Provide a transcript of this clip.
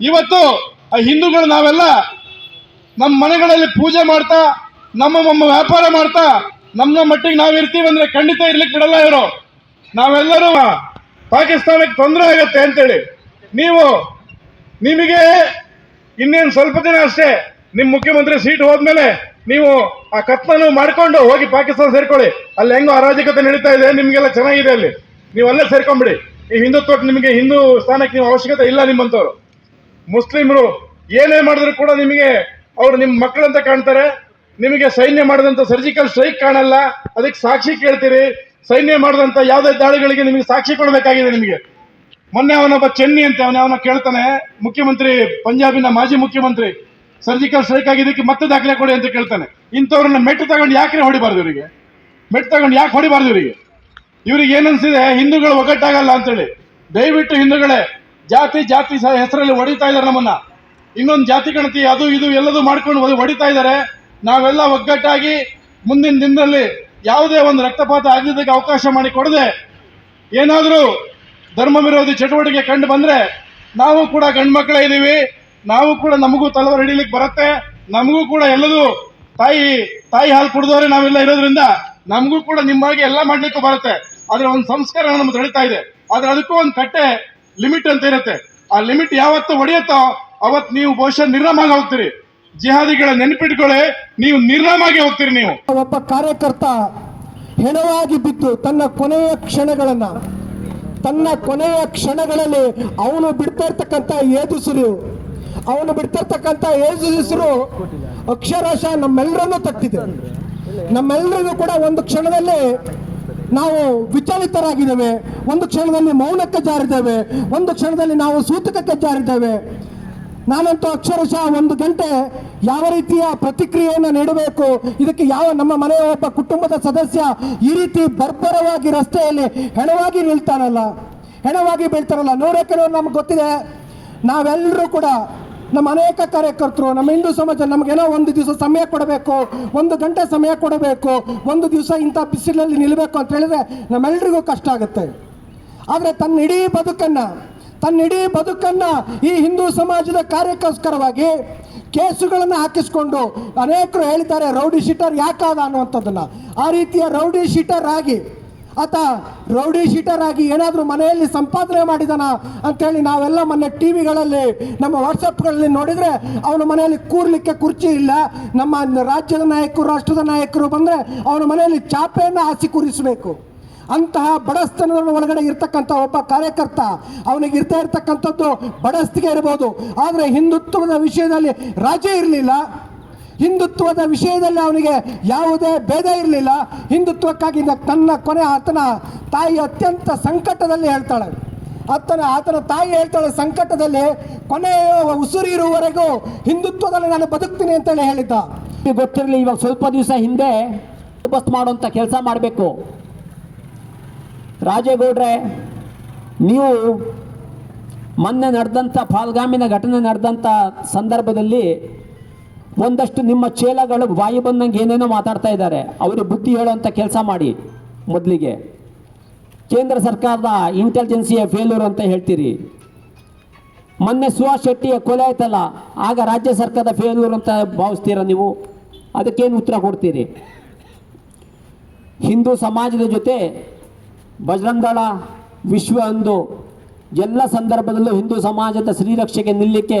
ಇವತ್ತು ಆ ಹಿಂದೂಗಳು ನಾವೆಲ್ಲ ನಮ್ಮ ಮನೆಗಳಲ್ಲಿ ಪೂಜೆ ಮಾಡ್ತಾ, ನಮ್ಮ ನಮ್ಮ ವ್ಯಾಪಾರ ಮಾಡ್ತಾ ನಮ್ಮ ಮಟ್ಟಿಗೆ ನಾವು ಇರ್ತೀವಿ ಅಂದ್ರೆ ಖಂಡಿತ ಇರ್ಲಿಕ್ಕೆ ಬಿಡಲ್ಲ ಇವರು. ನಾವೆಲ್ಲರೂ ಪಾಕಿಸ್ತಾನಕ್ಕೆ ತೊಂದರೆ ಆಗತ್ತೆ ಅಂತೇಳಿ. ನೀವು, ನಿಮಗೆ ಇನ್ನೇನು ಸ್ವಲ್ಪ ದಿನ ಅಷ್ಟೇ ನಿಮ್ಮ ಮುಖ್ಯಮಂತ್ರಿ ಸೀಟ್ ಹೋದ್ಮೇಲೆ ನೀವು ಆ ಕತ್ನನ್ನು ಮಾಡ್ಕೊಂಡು ಹೋಗಿ ಪಾಕಿಸ್ತಾನ ಸೇರ್ಕೊಳ್ಳಿ. ಅಲ್ಲಿ ಹೆಂಗೋ ಅರಾಜಕತೆ ನಡೀತಾ ಇದೆ, ನಿಮಗೆಲ್ಲ ಚೆನ್ನಾಗಿದೆ ಅಲ್ಲಿ. ನೀವು ಅಲ್ಲೇ ಸೇರ್ಕೊಂಬಿಡಿ. ಈ ಹಿಂದುತ್ವಕ್ಕೆ ನಿಮಗೆ ಹಿಂದೂ ಸ್ಥಾನಕ್ಕೆ ನೀವು ಅವಶ್ಯಕತೆ ಇಲ್ಲ ನಿಮ್ಮಂಥವ್ರು ಮುಸ್ಲಿಮರು ಏನೇ ಮಾಡಿದ್ರು ಕೂಡ ನಿಮಗೆ ಅವರು ನಿಮ್ಮ ಮಕ್ಕಳಂತ ಕಾಣ್ತಾರೆ. ನಿಮಗೆ ಸೈನ್ಯ ಮಾಡಿದಂಥ ಸರ್ಜಿಕಲ್ ಸ್ಟ್ರೈಕ್ ಕಾಣಲ್ಲ. ಅದಕ್ಕೆ ಸಾಕ್ಷಿ ಕೇಳ್ತೀರಿ. ಸೈನ್ಯ ಮಾಡಿದಂಥ ಯಾವುದೇ ದಾಳಿಗಳಿಗೆ ನಿಮಗೆ ಸಾಕ್ಷಿ ಕೊಡಬೇಕಾಗಿದೆ ನಿಮಗೆ. ಮೊನ್ನೆ ಅವನೊಬ್ಬ ಚೆನ್ನಿ ಅಂತ, ಅವನ ಅವನ ಕೇಳ್ತಾನೆ. ಮುಖ್ಯಮಂತ್ರಿ, ಪಂಜಾಬಿನ ಮಾಜಿ ಮುಖ್ಯಮಂತ್ರಿ ಸರ್ಜಿಕಲ್ ಸ್ಟ್ರೈಕ್ ಆಗಿದ್ದಕ್ಕೆ ಮತ್ತೆ ದಾಖಲೆ ಕೊಡಿ ಅಂತ ಕೇಳ್ತಾನೆ. ಇಂಥವ್ರನ್ನ ಮೆಟ್ಟು ತಗೊಂಡು ಯಾಕೆ ಹೊಡಿಬಾರ್ದು ಇವರಿಗೆ? ಮೆಟ್ಟು ತಗೊಂಡು ಯಾಕೆ ಹೊಡಿಬಾರ್ದು ಇವರಿಗೆ? ಇವ್ರಿಗೆ ಏನನ್ಸಿದೆ ಹಿಂದೂಗಳು ಒಗ್ಗಟ್ಟಾಗಲ್ಲ ಅಂತೇಳಿ. ದಯವಿಟ್ಟು ಹಿಂದೂಗಳೇ ಜಾತಿ ಜಾತಿ ಹೆಸರಲ್ಲಿ ಹೊಡಿತಾ ಇದ್ದಾರೆ ನಮ್ಮನ್ನ. ಇನ್ನೊಂದು ಜಾತಿ ಗಣತಿ ಅದು ಇದು ಎಲ್ಲದೂ ಮಾಡ್ಕೊಂಡು ಹೊಡಿ- ಹೊಡಿತಾ ಇದ್ದಾರೆ. ನಾವೆಲ್ಲ ಒಗ್ಗಟ್ಟಾಗಿ ಮುಂದಿನ ದಿನದಲ್ಲಿ ಯಾವುದೇ ಒಂದು ರಕ್ತಪಾತ ಆಗದಿದ್ದಕ್ಕೆ ಅವಕಾಶ ಮಾಡಿ ಕೊಡದೆ ಏನಾದರೂ ಧರ್ಮ ವಿರೋಧಿ ಚಟುವಟಿಕೆ ಕಂಡು ಬಂದರೆ ನಾವು ಕೂಡ ಗಂಡು ಮಕ್ಕಳೇ ಇದ್ದೀವಿ ನಾವು ಕೂಡ ನಮಗೂ ತಲವಾರು ಹಿಡೀಲಿಕ್ಕೆ ಬರುತ್ತೆ. ನಮಗೂ ಕೂಡ ಎಲ್ಲದೂ ತಾಯಿ ತಾಯಿ ಹಾಲು ಕುಡಿದವರೇ ನಾವೆಲ್ಲ ಇರೋದ್ರಿಂದ ನಮಗೂ ಕೂಡ ನಿಮ್ಮಾಗಿ ಎಲ್ಲ ಮಾಡಲಿಕ್ಕೂ ಬರುತ್ತೆ. ಆದರೆ ಒಂದು ಸಂಸ್ಕಾರ ನಮ್ಗೆ ತಡಿತಾ ಇದೆ. ಆದರೆ ಅದಕ್ಕೂ ಒಂದು ಕಟ್ಟೆ ಲಿಮಿಟ್ ಅಂತ ಇರುತ್ತೆ. ಆ ಲಿಮಿಟ್ ಯಾವತ್ತು ಹೊಡೆಯುತ್ತೋ ಅವತ್ತು ನೀವು ಬಹುಶಃ ನಿರ್ನಾಮಾಗಿ ಹೋಗ್ತೀರಿ. ಜಿಹಾದಿಗಳ ನೆನಪಿಟ್ಕೊಳ್ಳೆ, ನೀವು ನಿರ್ನಾಮಾಗಿ ಹೋಗ್ತೀರಿ ನೀವು. ಒಬ್ಬ ಕಾರ್ಯಕರ್ತ ಹೆಣವಾಗಿ ಬಿದ್ದು ತನ್ನ ಕೊನೆಯ ಕ್ಷಣಗಳನ್ನ, ತನ್ನ ಕೊನೆಯ ಕ್ಷಣಗಳಲ್ಲಿ ಅವನು ಬಿಡ್ತಾ ಇರ್ತಕ್ಕಂಥ ಏಜಸ್ರು ಅವನು ಬಿಡ್ತಾ ಇರ್ತಕ್ಕಂಥ ಏಜಸ್ರು ಅಕ್ಷರಶಃ ನಮ್ಮೆಲ್ಲರನ್ನೂ ತಟ್ಟಿದೆ. ನಮ್ಮೆಲ್ಲರಿಗೂ ಕೂಡ ಒಂದು ಕ್ಷಣದಲ್ಲಿ ನಾವು ವಿಚಲಿತರಾಗಿದ್ದೇವೆ. ಒಂದು ಕ್ಷಣದಲ್ಲಿ ಮೌನಕ್ಕೆ ಜಾರಿದ್ದೇವೆ. ಒಂದು ಕ್ಷಣದಲ್ಲಿ ನಾವು ಸೂತಕಕ್ಕೆ ಜಾರಿದ್ದೇವೆ. ನಾನಂತೂ ಅಕ್ಷರಶಃ ಒಂದು ಗಂಟೆ ಯಾವ ರೀತಿಯ ಪ್ರತಿಕ್ರಿಯೆಯನ್ನು ನೀಡಬೇಕು? ಇದಕ್ಕೆ ಯಾವ ನಮ್ಮ ಮನೆಯ ಒಬ್ಬ ಕುಟುಂಬದ ಸದಸ್ಯ ಈ ರೀತಿ ಬರ್ಬರವಾಗಿ ರಸ್ತೆಯಲ್ಲಿ ಹೆಣವಾಗಿ ನಿಲ್ತಾನಲ್ಲ. ಹೆಣವಾಗಿ ಬೀಳ್ತಾರಲ್ಲ ನೋಡೋಕೆ ನಮ್ಗೆ ಗೊತ್ತಿದೆ. ನಾವೆಲ್ಲರೂ ಕೂಡ ನಮ್ಮ ಅನೇಕ ಕಾರ್ಯಕರ್ತರು, ನಮ್ಮ ಹಿಂದೂ ಸಮಾಜ ನಮಗೇನೋ ಒಂದು ದಿವಸ ಸಮಯ ಕೊಡಬೇಕು, ಒಂದು ಗಂಟೆ ಸಮಯ ಕೊಡಬೇಕು, ಒಂದು ದಿವಸ ಇಂಥ ಬಿಸಿಲಲ್ಲಿ ನಿಲ್ಲಬೇಕು ಅಂತ ಹೇಳಿದ್ರೆ ನಮ್ಮೆಲ್ರಿಗೂ ಕಷ್ಟ ಆಗುತ್ತೆ. ಆದರೆ ತನ್ನ ಇಡೀ ಬದುಕನ್ನು, ತನ್ನ ಇಡೀ ಬದುಕನ್ನು ಈ ಹಿಂದೂ ಸಮಾಜದ ಕಾರ್ಯಕ್ಕೋಸ್ಕರವಾಗಿ ಕೇಸುಗಳನ್ನು ಹಾಕಿಸ್ಕೊಂಡು ಅನೇಕರು ಹೇಳ್ತಾರೆ ರೌಡಿ ಶೀಟರ್ ಯಾಕಾದ? ಅನ್ನುವಂಥದ್ದನ್ನು. ಆ ರೀತಿಯ ರೌಡಿ ಶೀಟರ್ ಆಗಿ ಆತ ರೌಡಿ ಶೀಟರ್ ಆಗಿ ಏನಾದರೂ ಮನೆಯಲ್ಲಿ ಸಂಪಾದನೆ ಮಾಡಿದಾನ ಅಂತೇಳಿ ನಾವೆಲ್ಲ ಮೊನ್ನೆ ಟಿ ವಿಗಳಲ್ಲಿ ನಮ್ಮ ವಾಟ್ಸಪ್ಗಳಲ್ಲಿ ನೋಡಿದರೆ ಅವನ ಮನೆಯಲ್ಲಿ ಕೂರ್ಲಿಕ್ಕೆ ಕುರ್ಚಿ ಇಲ್ಲ. ನಮ್ಮ ರಾಜ್ಯದ ನಾಯಕರು, ರಾಷ್ಟ್ರದ ನಾಯಕರು ಬಂದರೆ ಅವನ ಮನೆಯಲ್ಲಿ ಚಾಪೆಯನ್ನು ಹಾಸಿ ಕೂರಿಸಬೇಕು. ಅಂತಹ ಬಡಸ್ತನದ ಒಳಗಡೆ ಇರ್ತಕ್ಕಂಥ ಒಬ್ಬ ಕಾರ್ಯಕರ್ತ, ಅವನಿಗೆ ಇರ್ತಾ ಇರ್ತಕ್ಕಂಥದ್ದು ಬಡಸ್ತಿಗೆ ಇರ್ಬೋದು. ಆದರೆ ಹಿಂದುತ್ವದ ವಿಷಯದಲ್ಲಿ ರಾಜೇ ಇರಲಿಲ್ಲ. ಹಿಂದುತ್ವದ ವಿಷಯದಲ್ಲಿ ಅವನಿಗೆ ಯಾವುದೇ ಭೇದ ಇರಲಿಲ್ಲ. ಹಿಂದುತ್ವಕ್ಕಾಗಿ ತನ್ನ ಕೊನೆ ಆತನ ತಾಯಿ ಅತ್ಯಂತ ಸಂಕಟದಲ್ಲಿ ಹೇಳ್ತಾಳೆ. ಆತನ ಆತನ ತಾಯಿ ಹೇಳ್ತಾಳೆ, ಸಂಕಟದಲ್ಲಿ ಕೊನೆಯ ಉಸಿರು ಇರುವವರೆಗೂ ಹಿಂದುತ್ವದಲ್ಲಿ ನಾನು ಬದುಕ್ತೀನಿ ಅಂತೇಳಿ ಹೇಳಿದ್ದ. ಗೊತ್ತಿರಲಿ, ಇವಾಗ ಸ್ವಲ್ಪ ದಿವಸ ಹಿಂದೆ ಬಸ್ ಮಾಡುವಂಥ ಕೆಲಸ ಮಾಡಬೇಕು. ರಾಜೇಗೌಡ್ರೆ, ನೀವು ಮೊನ್ನೆ ನಡೆದಂಥ ಪಾಲ್ಗಾಮಿನ ಘಟನೆ ನಡೆದಂಥ ಸಂದರ್ಭದಲ್ಲಿ ಒಂದಷ್ಟು ನಿಮ್ಮ ಚೇಲಗಳು ಬಾಯಿ ಬಂದಂಗೆ ಏನೇನೋ ಮಾತಾಡ್ತಾ ಇದ್ದಾರೆ. ಅವರು ಬುದ್ಧಿ ಹೇಳುವಂಥ ಕೆಲಸ ಮಾಡಿ ಮೊದಲಿಗೆ. ಕೇಂದ್ರ ಸರ್ಕಾರದ ಇಂಟೆಲಿಜೆನ್ಸಿಯ ಫೇಲ್ಯೂರ್ ಅಂತ ಹೇಳ್ತೀರಿ. ಮೊನ್ನೆ ಸುಹಾಸ್ ಶೆಟ್ಟಿಯ ಕೊಲೆ ಆಯ್ತಲ್ಲ, ಆಗ ರಾಜ್ಯ ಸರ್ಕಾರದ ಫೇಲ್ಯೂರ್ ಅಂತ ಭಾವಿಸ್ತೀರಾ ನೀವು? ಅದಕ್ಕೇನು ಉತ್ತರ ಕೊಡ್ತೀರಿ? ಹಿಂದೂ ಸಮಾಜದ ಜೊತೆ ಬಜರಂಗದಳ ವಿಶ್ವ ಅಂದು ಎಲ್ಲ ಸಂದರ್ಭದಲ್ಲೂ ಹಿಂದೂ ಸಮಾಜದ ಶ್ರೀರಕ್ಷೆಗೆ ನಿಲ್ಲಕ್ಕೆ